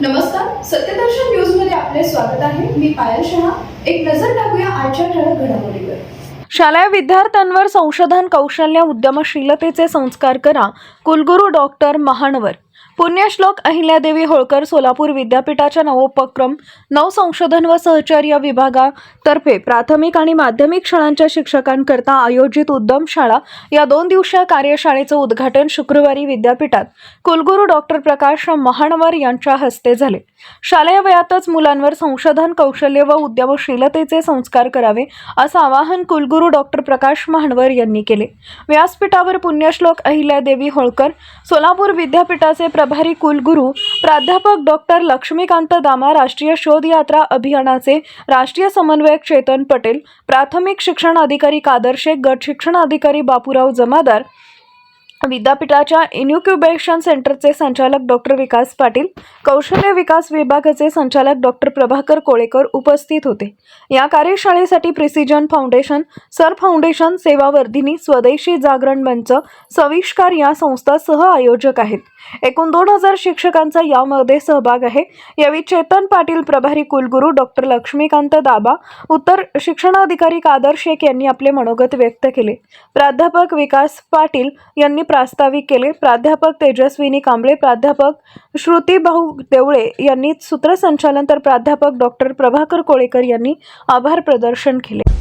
नमस्कार सत्यदर्शन न्यूजमध्ये आपले स्वागत आहे. मी पायल शहा. एक नजर टाकूया आजच्या ठळक घडामोडीवर. शालेय विद्यार्थ्यांवर संशोधन कौशल्य उद्यमशीलतेचे संस्कार करा कुलगुरू डॉक्टर महानवर. पुण्यश्लोक अहिल्यादेवी होळकर सोलापूर विद्यापीठाच्या नवोपक्रम नवसंशोधन व सहचर्य विभागातर्फे प्राथमिक आणि माध्यमिक शाळांच्या शिक्षकांकरता आयोजित उद्यम शाळा या दोन दिवसीय कार्यशाळेचं उद्घाटन शुक्रवारी विद्यापीठात कुलगुरू डॉक्टर प्रकाश महानवर यांच्या हस्ते झाले. शालेय वयातच मुलांवर संशोधन कौशल्य व उद्यमशीलतेचे संस्कार करावे असं आवाहन कुलगुरू डॉक्टर प्रकाश महानवर यांनी केले. व्यासपीठावर पुण्यश्लोक अहिल्यादेवी होळकर सोलापूर विद्यापीठाचे प्रभारी कुलगुरू प्राध्यापक डॉक्टर लक्ष्मीकांत दामा राष्ट्रीय शोध यात्रा अभियानाचे राष्ट्रीय समन्वयक चेतन पटेल प्राथमिक शिक्षण अधिकारी कादर शेख गट शिक्षण अधिकारी बापूराव जमादार विद्यापीठाच्या इन्क्युबेशन सेंटरचे संचालक डॉक्टर विकास पाटील कौशल्य विकास विभागाचे संचालक डॉक्टर प्रभाकर कोळेकर उपस्थित होते. या कार्यशाळेसाठी precision foundation sir foundation Sevavardhini Swadeshi Jagran Manch सविष्कार या संस्था सह आयोजक आहेत. एकूण दोन हजार शिक्षकांचा यामध्ये सहभाग आहे. यावेळी चेतन पाटील प्रभारी कुलगुरू डॉक्टर लक्ष्मीकांत दाबा उत्तर शिक्षणाधिकारी कादर शेख यांनी आपले मनोगत व्यक्त केले. प्राध्यापक विकास पाटील यांनी प्रास्ताविक केले. प्राध्यापक तेजस्विनी कांबळे प्राध्यापक श्रुतीभाऊ देवळे यांनी सूत्रसंचालन तर प्राध्यापक डॉक्टर प्रभाकर कोळेकर यांनी आभार प्रदर्शन केले.